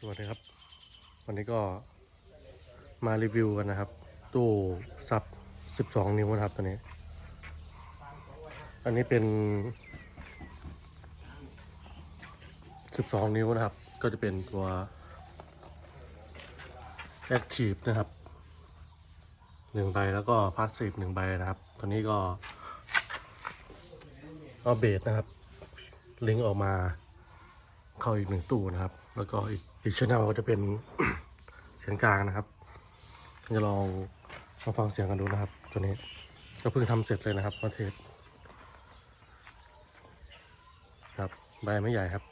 สวัสดีครับ วันนี้ก็มารีวิวกันนะครับ ตู้ซับ 12 นิ้วนะครับตัวนี้ อันนี้เป็น 12 นิ้วนะครับ ก็จะเป็นตัว Active นะครับหนึ่งใบแล้วก็พาสซีฟหนึ่งใบนะครับ ตัวนี้ก็เอาเบสนะครับ ลิงก์ออกมา เข้าอีกหนึ่งตู้นะครับ แล้วก็อีกอีกช่องก็จะเป็นเสียงกลางนะครับจะลองมาฟังเสียงกันดูนะครับ ตัวนี้ก็เพิ่งทำเสร็จเลยนะครับมาเทสครับใบไม่ใหญ่ครับ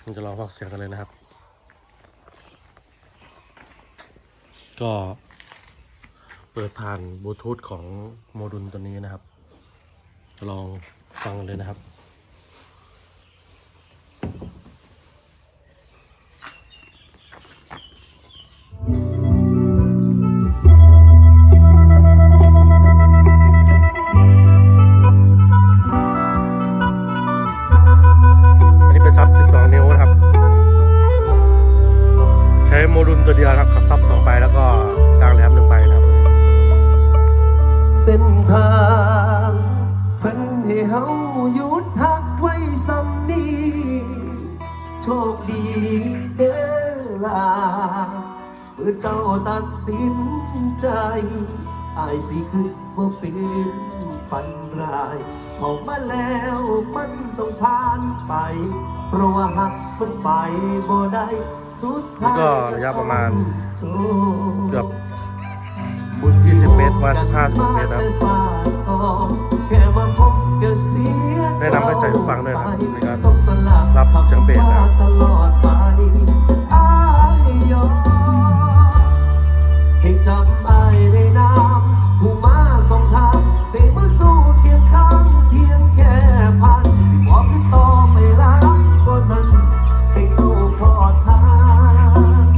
เราจะลองฟังเสียงกันเลยนะครับ ก็เปิดผ่านบลูทูธของโมดูลตัวนี้นะครับจะลองฟังกันเลยนะครับ เด้อล่ะเมื่อเจ้าตัดสินใจอายสิคือบ่เป็นปันรายเข้ามาแล้วมันต้องผ่านไป เพราะว่าหักมันไปบ่ได้สุดท้ายนี่ก็ระยะประมาณโชคเกือบ20เมตรประมาณ15-16เมตรนะครับแนะนำให้ใส่หูฟังด้วยนะครับในการ รับเสียงเบสนะครับตลอดไปอ้ายยอมให้จำอ้ในนามผู้มาส่งทางได้มาสู้เคียงข้างเพียงแค่พันสิบอกให้ต่อไปล้างก็นั้นให้เจ้าพอดทาง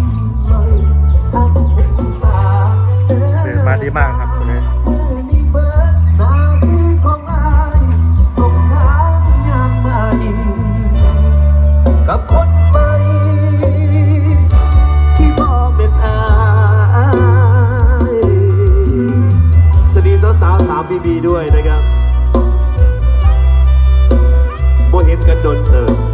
เลยทักษาเบสมาดีมากครับตัวนี้ พี่บีบีด้วยนะครับโบเห็นกันโดนเติม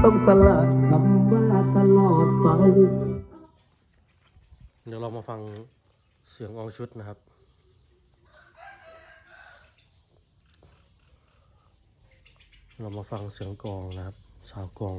ต้องสละคำว่าตลอดไป เดี๋ยวเรามาฟังเสียงอองชุดนะครับ เรามาฟังเสียงกองนะครับ สาวกอง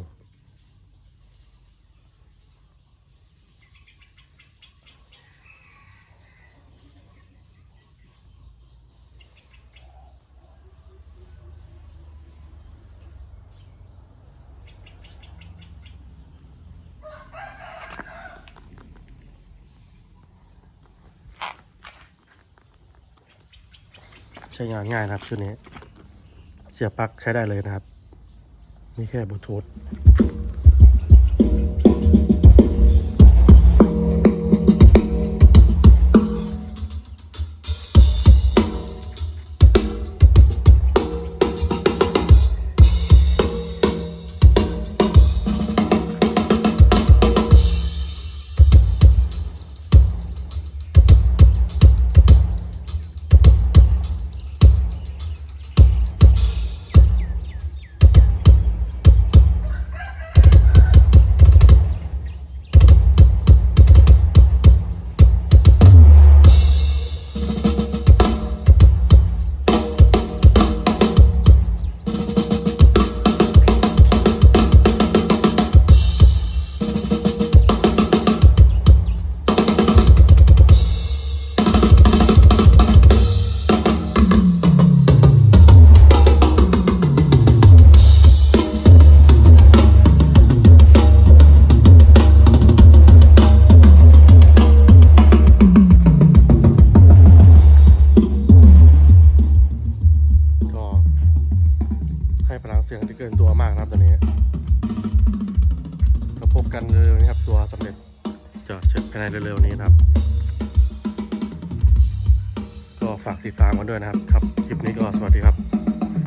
ใช้งานง่ายนะครับชุดนี้ เสียบปลั๊กใช้ได้เลยนะครับ นี่แค่บลูทูธ กันเร็วๆนี้ครับ ตัวสำเร็จจะเสร็จภายในเร็วๆนี้นะครับ ก็ฝากติดตามกันด้วยนะครับ ครับ คลิปนี้ก็สวัสดีครับ